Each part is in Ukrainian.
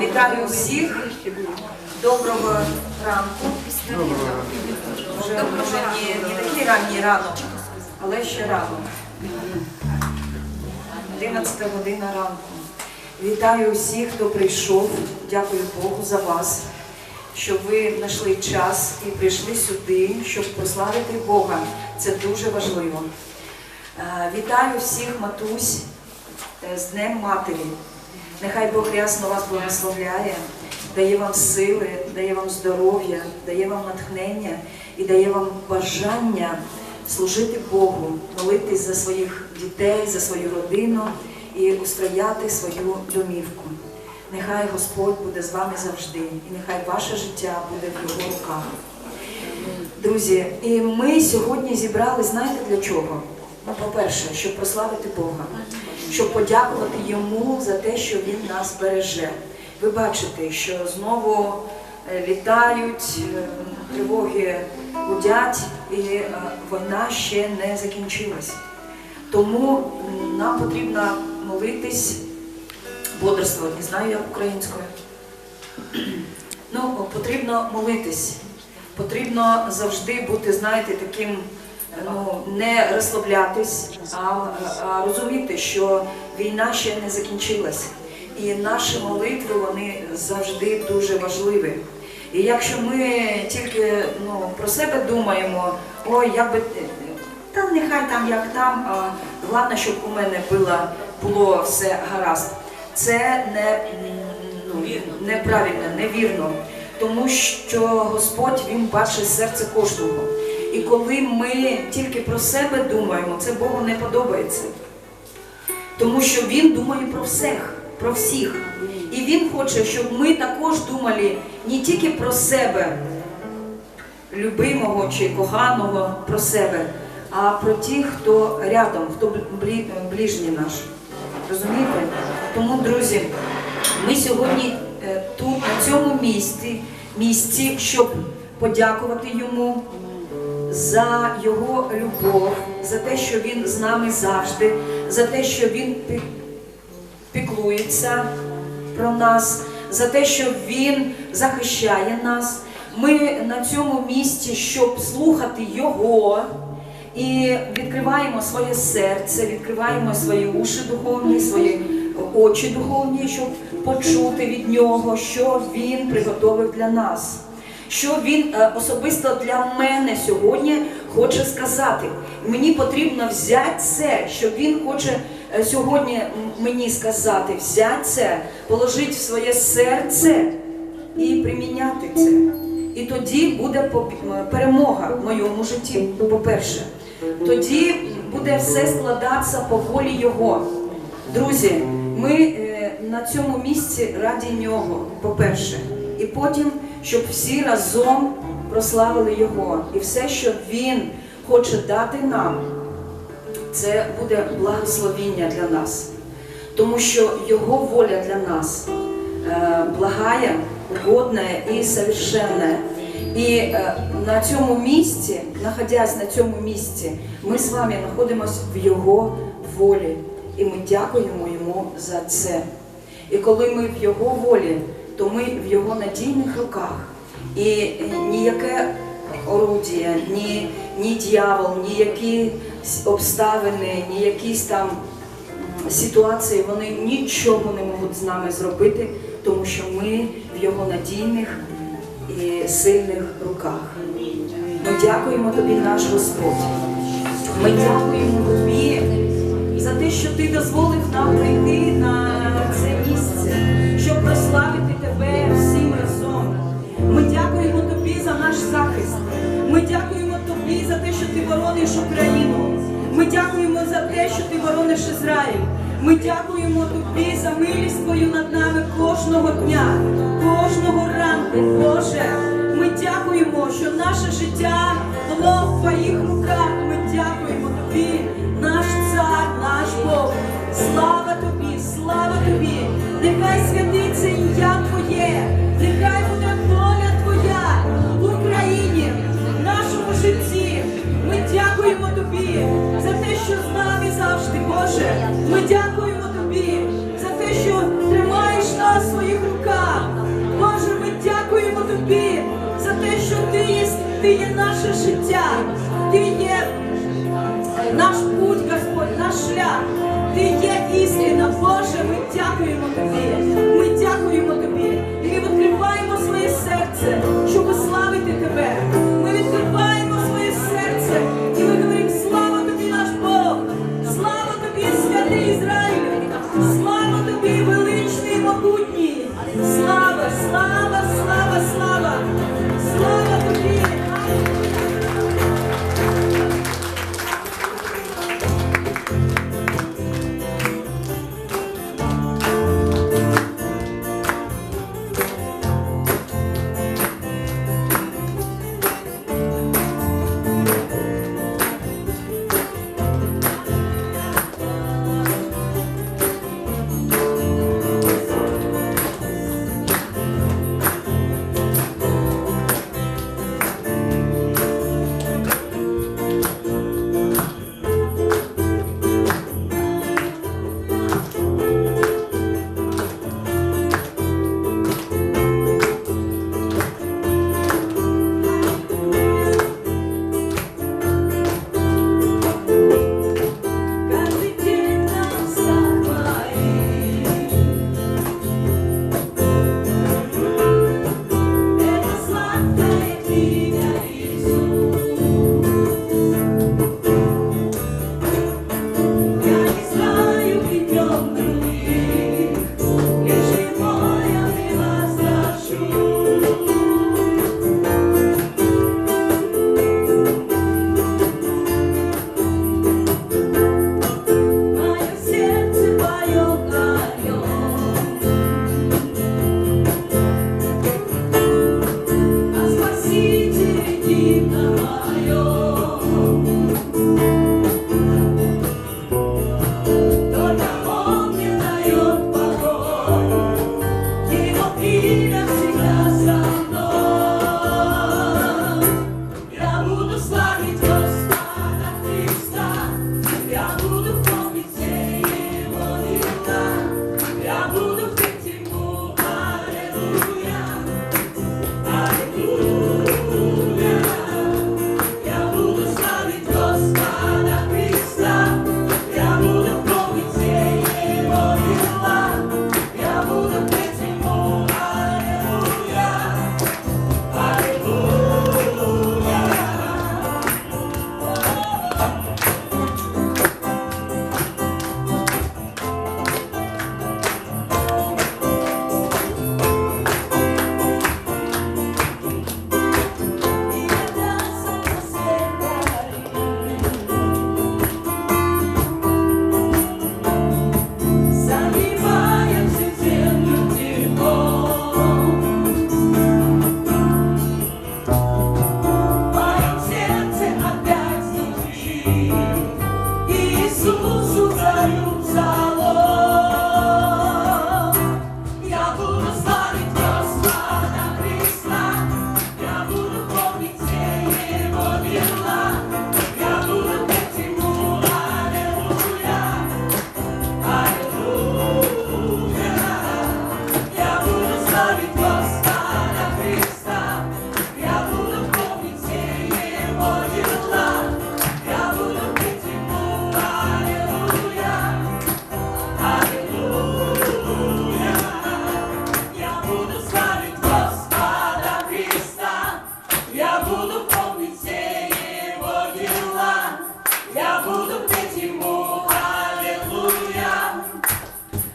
Вітаю всіх. Доброго ранку. Вже не, не такий ранній ранок, але ще ранок. 11 година ранку. Вітаю всіх, хто прийшов. Дякую Богу за вас, що ви знайшли час і прийшли сюди, щоб прославити Бога. Це дуже важливо. Е, Вітаю всіх матусь е, з Днем Матері. Нехай Бог рясно вас благословляє, дає вам сили, дає вам здоров'я, дає вам натхнення і дає вам бажання служити Богу, молитись за своїх дітей, за свою родину і устрояти свою домівку. Нехай Господь буде з вами завжди, і нехай ваше життя буде в його руках. Друзі, і ми сьогодні зібрали, знаєте для чого? Ну, по-перше, щоб прославити Бога, щоб подякувати йому за те, що він нас береже. Ви бачите, що знову е, літають, е, тривоги гудять, і е, війна ще не закінчилась. Тому нам потрібно молитись, бодрствувати, не знаю як українською. Ну, потрібно молитись. Потрібно завжди бути, знаєте, таким, ну, не розслаблятись, а, а розуміти, що війна ще не закінчилась. І наші молитви вони завжди дуже важливі. І якщо ми тільки ну, про себе думаємо, ой, як би та нехай там як там, а головне, щоб у мене було, було все гаразд. Це не, ну, неправильно, невірно. Тому що Господь Він бачить серце кожного. І коли ми тільки про себе думаємо, це Богу не подобається. Тому що Він думає про всіх, про всіх. І Він хоче, щоб ми також думали не тільки про себе, любимого чи коханого про себе, а про тих, хто рядом, хто ближній наш. Розумієте? Тому, друзі, ми сьогодні е, тут, на цьому місці, місці, щоб подякувати йому за його любов, за те, що він з нами завжди, за те, що він піклується про нас, за те, що він захищає нас. Ми на цьому місці, щоб слухати його. І відкриваємо своє серце, відкриваємо свої уші духовні, свої очі духовні, щоб почути від нього, що він приготовив для нас, що він е, особисто для мене сьогодні хоче сказати. Мені потрібно взяти це, що він хоче е, сьогодні мені сказати, взяти це, положити в своє серце і приміняти це. І тоді буде перемога в моєму житті, по-перше. Тоді буде все складатися по волі Його. Друзі, ми е, на цьому місці раді нього, по-перше. І потім, щоб всі разом прославили Його. І все, що Він хоче дати нам, це буде благословіння для нас. Тому що Його воля для нас е, благая, угодна і совершенна. І е, на цьому місці, знаходясь на цьому місці, ми з вами знаходимося в Його волі. І ми дякуємо Йому за це. І коли ми в Його волі, то ми в Його надійних руках. І е, ніяке орудія, ні, ні дьявол, ні якісь обставини, ні якісь там ситуації, вони нічого не можуть з нами зробити, тому що ми в його надійних і сильних руках. Ми дякуємо тобі, наш Господь. Ми дякуємо тобі за те, що ти дозволив нам прийти на це місце, щоб прославити тебе всім разом. Ми дякуємо тобі за наш захист. Ми дякуємо тобі за те, що ти борониш Україну. Ми дякуємо за те, що ти борониш Ізраїль. Ми дякуємо тобі за милість твою над нами кожного дня, кожного ранку, Боже дякуємо, що наше життя було в твоїх руках. Ми дякуємо тобі, наш цар, наш Бог. Слава тобі, слава тобі, нехай святиться ім'я Твоє, нехай буде воля Твоя в Україні, в нашому житті. Ми дякуємо тобі за те, що з нами завжди, Боже. Ми дякуємо тобі за те, що тримаєш нас в своїх руках. Боже, ми дякуємо тобі. Ти є наше життя, Ти є наш путь, Господь, наш шлях, Ти є істина, Боже, ми дякуємо.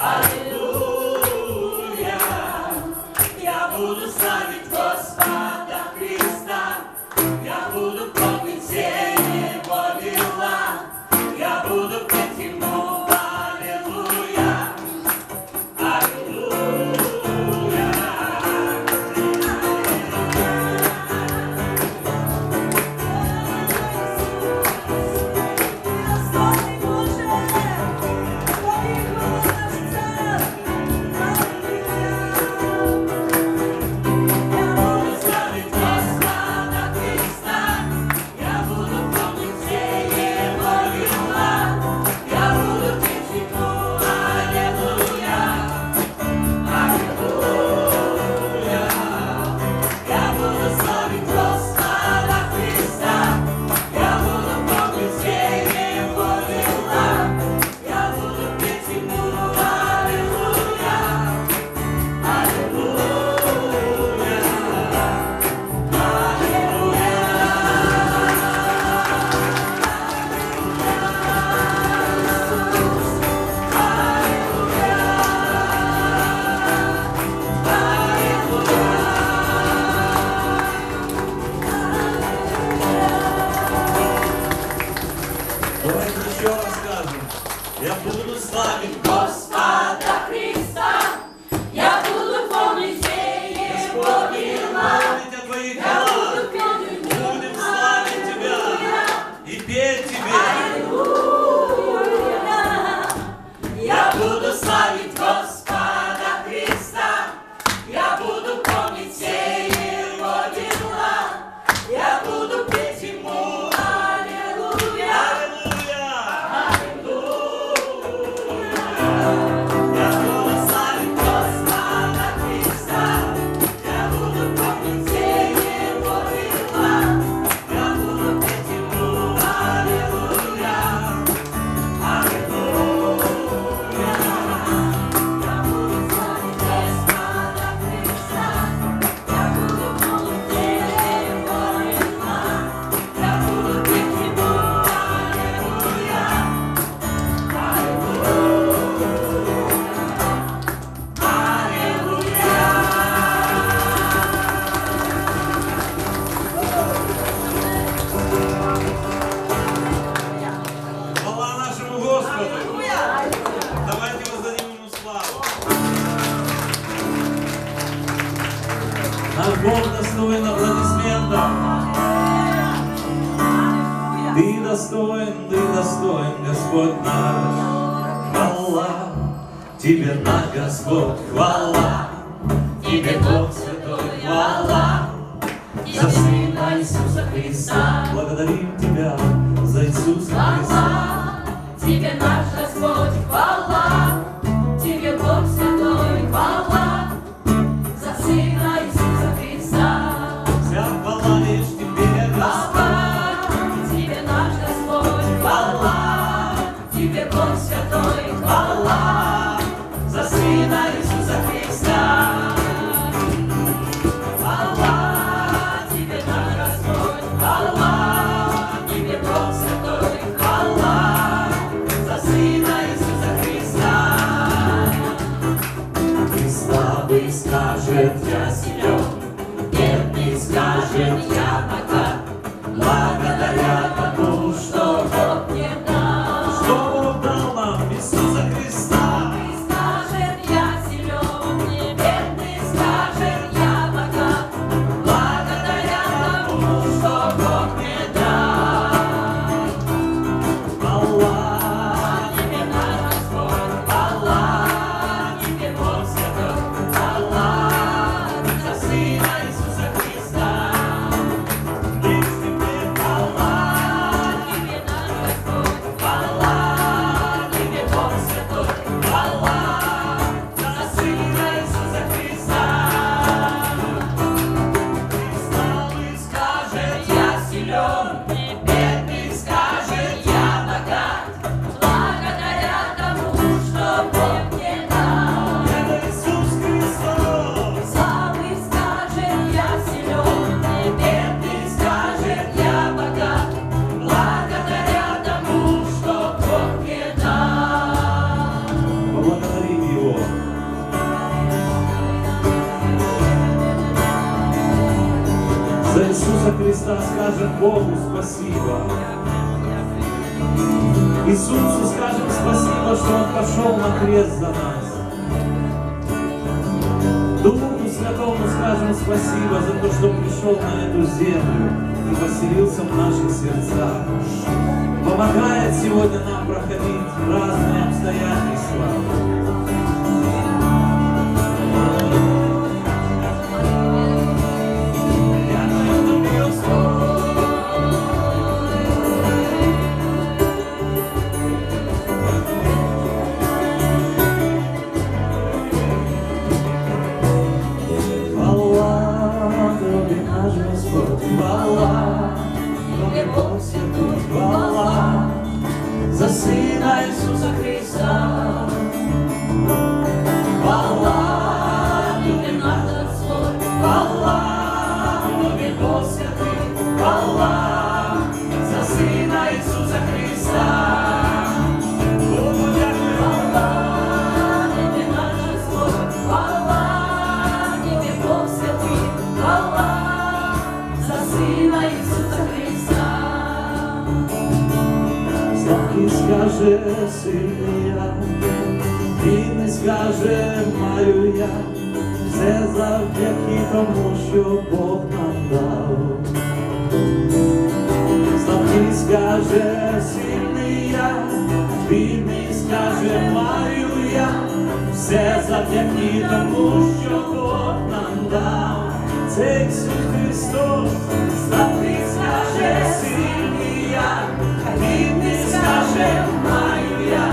Aleluia. достоин Господь наш. Хвала Тебе на Господь, хвала Тебе, Бог Святой, хвала За Сына Иисуса Христа. Благодарим Тебя за Иисуса Христа. Хвала Тебе наш скажем Богу спасибо. Иисусу скажем спасибо, что Он пошел на крест за нас. Духу Святому скажем спасибо за то, что пришел на эту землю и поселился в наших сердцах. Помогает сегодня нам проходить разные обстоятельства. є за Сина Ісуса Христа. скаже сильня, він не скаже, маю я, все завдяки тому, що Бог нам дав. Славкий скаже сильний я, бідний скаже, маю я, все завдяки тому, що Бог нам дав. цей Ісус Христос, славний скаже, сильний я, хліб не скаже, маю я.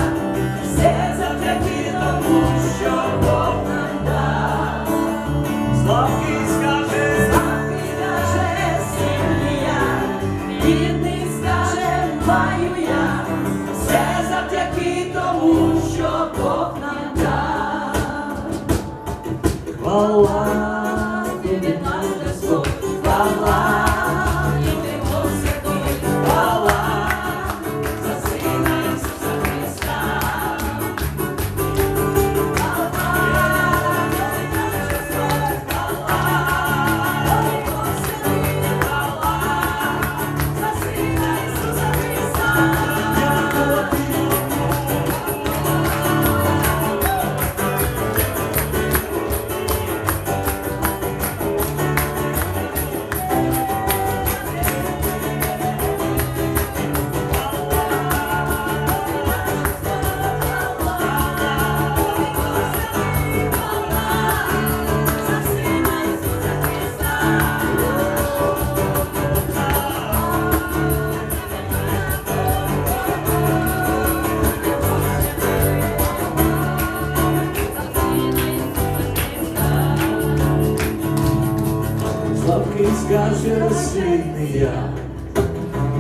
Сильний я.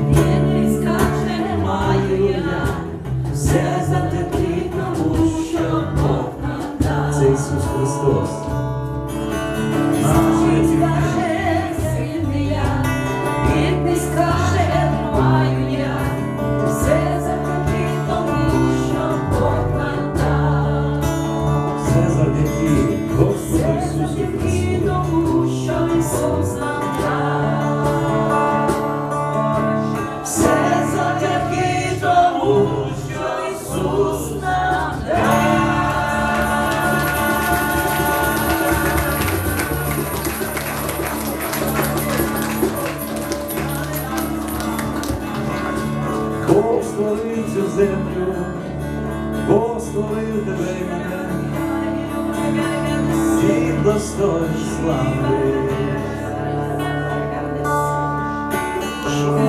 Бідний скаже, маю я, все завдяки тому, що Бог нам дав. Це Ісус Христос. Бідний скаже, сильний я, бідний скаже, маю я, все завдяки тому, що Бог нам дав. все завдяки Господу Ісусу Христу. Ісус нам Він достоїн